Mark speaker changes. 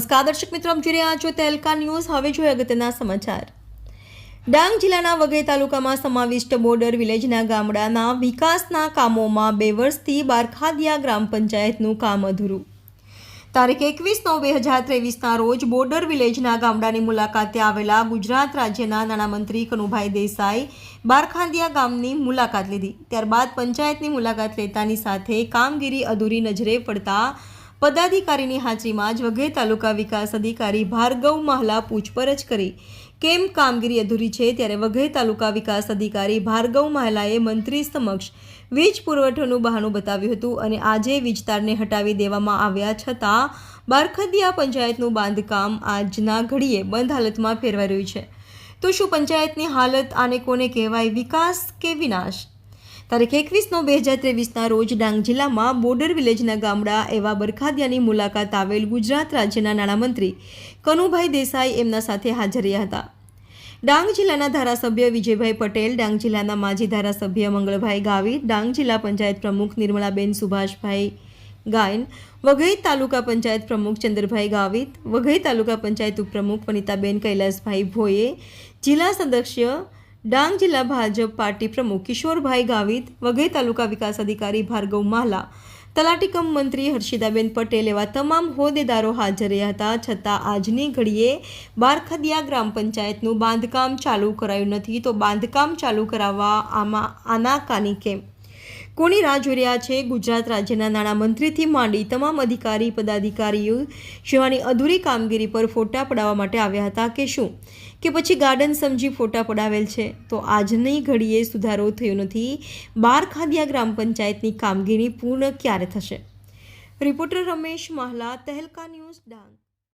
Speaker 1: નમસ્કાર, દર્શક મિત્રો, આપ જોઈ રહ્યા છો તહેલકા ન્યૂઝ. હવે જોઈએ અગત્યના સમાચાર. ડાંગ જિલ્લાના વઘઈ તાલુકામાં સમાવિષ્ટ બોર્ડર વિલેજના ગામડાના વિકાસના કામોમાં બે વર્ષથી બારખાદિયા ગ્રામ પંચાયતનું કામ અધૂરું. તારીખ એકવીસ નવ બે હજાર ત્રેવીસના રોજ બોર્ડર વિલેજના ગામડાની મુલાકાતે આવેલા ગુજરાત રાજ્યના નાણામંત્રી કનુભાઈ દેસાઈ બારખાંદિયા ગામની મુલાકાત લીધી. ત્યારબાદ પંચાયતની મુલાકાત લેતાની સાથે કામગીરી અધૂરી નજરે પડતા પદાધિકારીની હાજરીમાં જ વઘઈ તાલુકા વિકાસ અધિકારી ભાર્ગવ મહલા પૂછપરછ કરી. કેમ કામગીરી અધૂરી છે ત્યારે વઘઈ તાલુકા વિકાસ અધિકારી ભાર્ગવ મહલાએ મંત્રી સમક્ષ વીજ પુરવઠોનું બહાનું બતાવ્યું હતું અને આજે વીજતારને હટાવી દેવામાં આવ્યા છતાં બારખદિયા પંચાયતનું બાંધકામ આજના ઘડીએ બંધ હાલતમાં ફેરવાઈ રહ્યું છે. તો શું પંચાયતની હાલત આને કોને કહેવાય? વિકાસ કે વિનાશ? તારીખ એકવીસ નવ બે હજાર ત્રેવીસના રોજ ડાંગ જિલ્લામાં બોર્ડર વિલેજના ગામડા એવા બરખાદિયાની મુલાકાત આવેલ ગુજરાત રાજ્યના નાણામંત્રી કનુભાઈ દેસાઈ એમના સાથે હાજર રહ્યા હતા. ડાંગ જિલ્લાના ધારાસભ્ય વિજયભાઈ પટેલ, ડાંગ જિલ્લાના માજી ધારાસભ્ય મંગળભાઈ ગાવી ડાંગ જિલ્લા પંચાયત પ્રમુખ નિર્મળાબેન સુભાષભાઈ ગાયન, વઘઈ તાલુકા પંચાયત પ્રમુખ ચંદ્રભાઈ ગાવિત, વઘઈ તાલુકા પંચાયત ઉપપ્રમુખ વનિતાબેન કૈલાસભાઈ ભોયે જિલ્લા સદસ્ય ડાંગ જિલ્લા ભાજપ પાર્ટી પ્રમુખ કિશોરભાઈ ગાવિત, વઘઈ તાલુકા વિકાસ અધિકારી ભાર્ગવ માલા તલાટીકમ મંત્રી હર્ષિદાબેન પટેલ એવા તમામ હોદ્દેદારો હાજર રહ્યા હતા. છતાં આજની ઘડીએ બારખદિયા ગ્રામ પંચાયતનું બાંધકામ ચાલુ કરાયું નથી. તો બાંધકામ ચાલુ કરાવવા આમાં આનાકાની કેમ? કોની રાહ જોઈ રહ્યા છે? ગુજરાત રાજ્યના નાણામંત્રીથી માંડી તમામ અધિકારી, પદાધિકારીઓ જેવાની અધૂરી કામગીરી પર ફોટા પડાવવા માટે આવ્યા હતા કે શું? કે પછી ગાર્ડન સમજી ફોટા પડાવેલ છે? તો આજની ઘડીએ સુધારો થયો નથી. બાર ખાદિયા ગ્રામ પંચાયતની કામગીરી પૂર્ણ ક્યારે થશે? Reporter Ramesh Mahla, Tehelka news Dang.